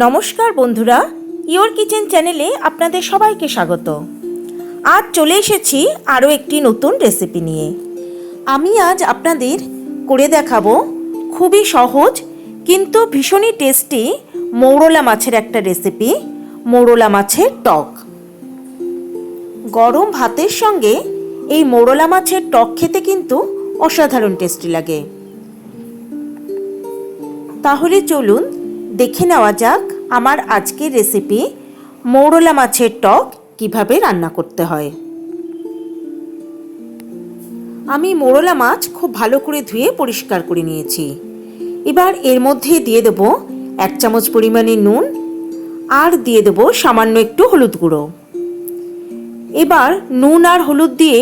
নমস্কার বন্ধুরা your kitchen চ্যানেলে আপনাদের সবাইকে স্বাগত। আজ চলে এসেছি আরও একটি নতুন রেসিপি নিয়ে। আমি আজ আপনাদের করে দেখাবো খুবই সহজ কিন্তু ভীষণই টেস্টি মৌরলা মাছের একটা রেসিপি, মৌরলা মাছের টক। গরম ভাতের সঙ্গে এই মৌরলা মাছের টক খেতে কিন্তু অসাধারণ টেস্টি লাগে। তাহলে চলুন দেখে নেওয়া যাক আমার আজকের রেসিপি মৌরলা মাছের টক কীভাবে রান্না করতে হয়। আমি মোরলা মাছ খুব ভালো করে ধুয়ে পরিষ্কার করে নিয়েছি। এবার এর মধ্যে দিয়ে দেব এক চামচ পরিমাণে নুন আর দিয়ে দেব সামান্য একটু হলুদ গুঁড়ো। এবার নুন আর হলুদ দিয়ে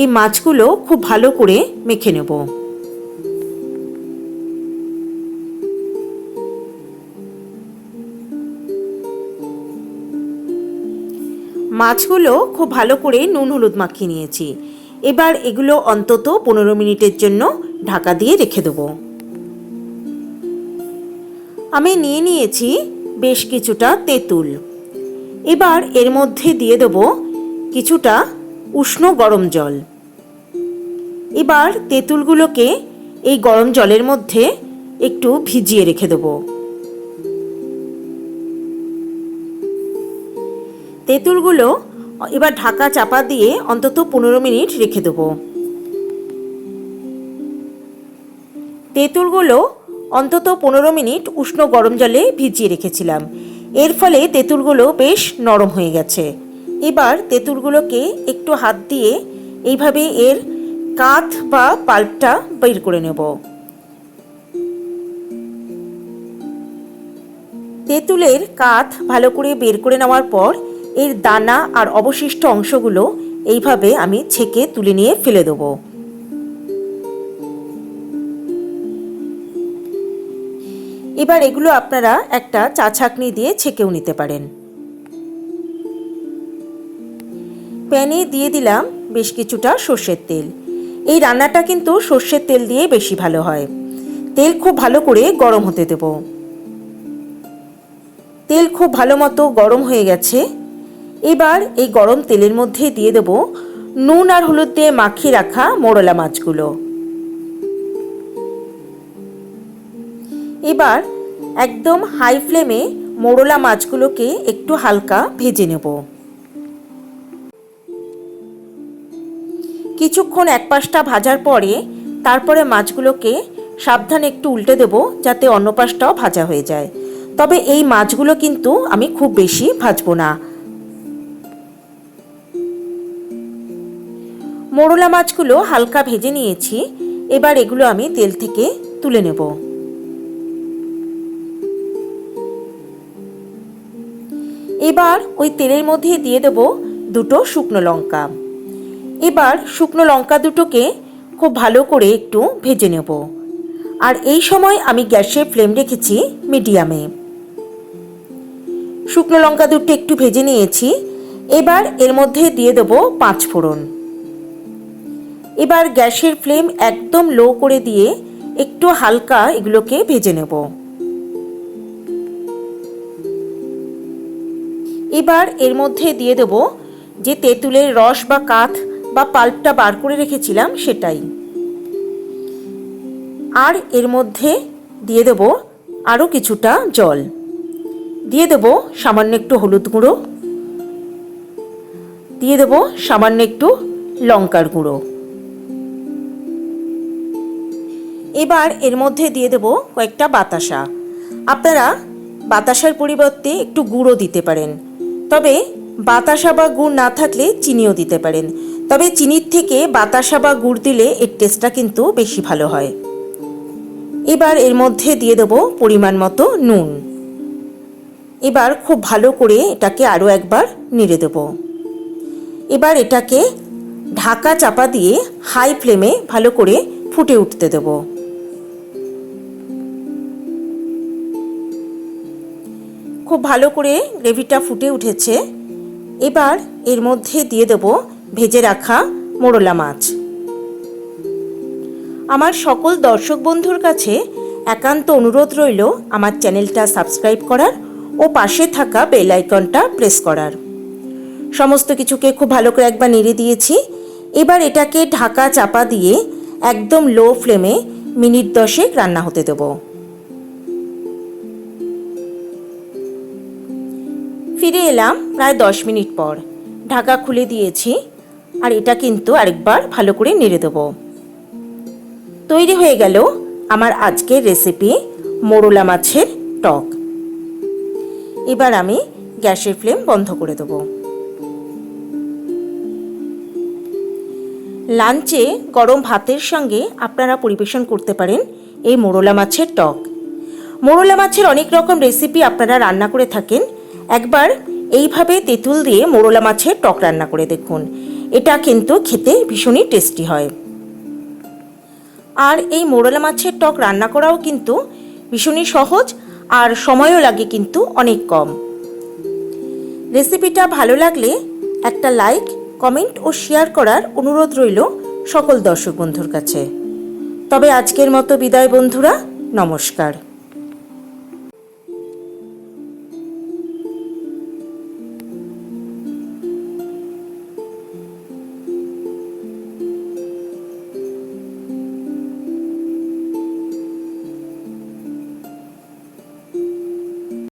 এই মাছগুলো খুব ভালো করে মেখে নেব। মাছগুলো খুব ভালো করে নুন হলুদ মাখিয়ে নিয়েছি। এবার এগুলো অন্তত পনেরো মিনিটের জন্য ঢাকা দিয়ে রেখে দেবো। আমি নিয়ে নিয়েছি বেশ কিছুটা তেঁতুল। এবার এর মধ্যে দিয়ে দেব কিছুটা উষ্ণ গরম জল। এবার তেঁতুলগুলোকে এই গরম জলের মধ্যে একটু ভিজিয়ে রেখে দেবো। তেঁতুলগুলো এবার ঢাকা চাপা দিয়ে অন্তত পনেরো মিনিট রেখে দেবো। তেঁতুলগুলো অন্তত পনেরো মিনিট উষ্ণ গরম জলে ভিজিয়ে রেখেছিলাম। এর ফলে তেঁতুলগুলো বেশ নরম হয়ে গেছে। এবার তেঁতুলগুলোকে একটু হাত দিয়ে এইভাবে এর কাঁধ বা পাল্পটা বের করে নেব। তেঁতুলের কাঁধ ভালো করে বের করে নেওয়ার পর এর দানা আর অবশিষ্ট অংশগুলো এইভাবে আমি ছেঁকে তুলে নিয়ে ফেলে দেবো। এবার এগুলো আপনারা একটা চা ছাকনি দিয়ে ছেঁকেও নিতে পারেন। প্যানে দিয়ে দিলাম বেশ কিছুটা সর্ষের তেল। এই রান্নাটা কিন্তু সর্ষের তেল দিয়ে বেশি ভালো হয়। তেল খুব ভালো করে গরম হতে দেব। তেল খুব ভালো মতো গরম হয়ে গেছে। এবার এই গরম তেলের মধ্যে দিয়ে দেব নুন আর হলুদ দিয়ে মাখিয়ে রাখা মোরলা মাছগুলো। এবার একদম হাই ফ্লেমে মোরলা মাছগুলোকে একটু হালকা ভেজে নেব। কিছুক্ষণ এক পাশটা ভাজার পরে তারপরে মাছগুলোকে সাবধানে একটু উল্টে দেব যাতে অন্য পাশটাও ভাজা হয়ে যায়। তবে এই মাছগুলো কিন্তু আমি খুব বেশি ভাজবো না। মোরলা মাছগুলো হালকা ভেজে নিয়েছি। এবার এগুলো আমি তেল থেকে তুলে নেব। এবার ওই তেলের মধ্যে দিয়ে দেব দুটো শুকনো লঙ্কা। এবার শুকনো লঙ্কা দুটোকে খুব ভালো করে একটু ভেজে নেব। আর এই সময় আমি গ্যাসের ফ্লেম রেখেছি মিডিয়ামে। শুকনো লঙ্কা দুটো একটু ভেজে নিয়েছি। এবার এর মধ্যে দিয়ে দেবো পাঁচ ফোড়ন এবার গ্যাসের ফ্লেম একদম লো করে দিয়ে একটু হালকা এগুলোকে ভেজে নেব। এবার এর মধ্যে দিয়ে দেব যে তেঁতুলের রস বা কাঠ বা পাল্পটা বার করে রেখেছিলাম সেটাই। আর এর মধ্যে দিয়ে দেব আরও কিছুটা জল। দিয়ে দেব সামান্য একটু হলুদ গুঁড়ো। দিয়ে দেব সামান্য একটু লঙ্কার গুঁড়ো। এবার এর মধ্যে দিয়ে দেব কয়েকটা বাতাসা। আপনারা বাতাসার পরিবর্তে একটু গুঁড়ো দিতে পারেন। তবে বাতাসা বা গুড় না থাকলে চিনিও দিতে পারেন। তবে চিনির থেকে বাতাসা বা গুড় দিলে এর টেস্টটা কিন্তু বেশি ভালো হয়। এবার এর মধ্যে দিয়ে দেব পরিমাণ মতো নুন। এবার খুব ভালো করে এটাকে আরও একবার নেড়ে দেব। এবার এটাকে ঢাকা চাপা দিয়ে হাই ফ্লেমে ভালো করে ফুটে উঠতে দেবো। খুব ভালো করে গ্রেভিটা ফুটে উঠেছে। এবার এর মধ্যে দিয়ে দেব ভেজে রাখা মোরলা মাছ। আমার সকল দর্শক বন্ধুর কাছে একান্ত অনুরোধ রইল আমার চ্যানেলটা সাবস্ক্রাইব করার ও পাশে থাকা বেল আইকনটা প্রেস করার। সমস্ত কিছুকে খুব ভালো করে একবার নেড়ে দিয়েছি। এবার এটাকে ঢাকা চাপা দিয়ে একদম লো ফ্লেমে মিনিট দশেক রান্না হতে দেবো। ফিরে এলাম প্রায় দশ মিনিট পর। ঢাকা খুলে দিয়েছি, আর এটা কিন্তু আরেকবার ভালো করে নেড়ে দেবো। তৈরি হয়ে গেল আমার আজকের রেসিপি মোরলা মাছের টক। এবার আমি গ্যাসের ফ্লেম বন্ধ করে দেবো। লাঞ্চে গরম ভাতের সঙ্গে আপনারা পরিবেশন করতে পারেন এই মোরলা মাছের টক। মোরলা মাছের অনেক রকম রেসিপি আপনারা রান্না করে থাকেন একবার এইভাবে তেঁতুল দিয়ে মোরলা মাছের টক রান্না করে দেখুন। এটা কিন্তু খেতে ভীষণই টেস্টি হয়। আর এই মোরলা মাছের টক রান্না করাও কিন্তু ভীষণই সহজ আর সময়ও লাগে কিন্তু অনেক কম। রেসিপিটা ভালো লাগলে একটা লাইক, কমেন্ট ও শেয়ার করার অনুরোধ রইল সকল দর্শক বন্ধুর কাছে। তবে আজকের মতো বিদায় বন্ধুরা, নমস্কার।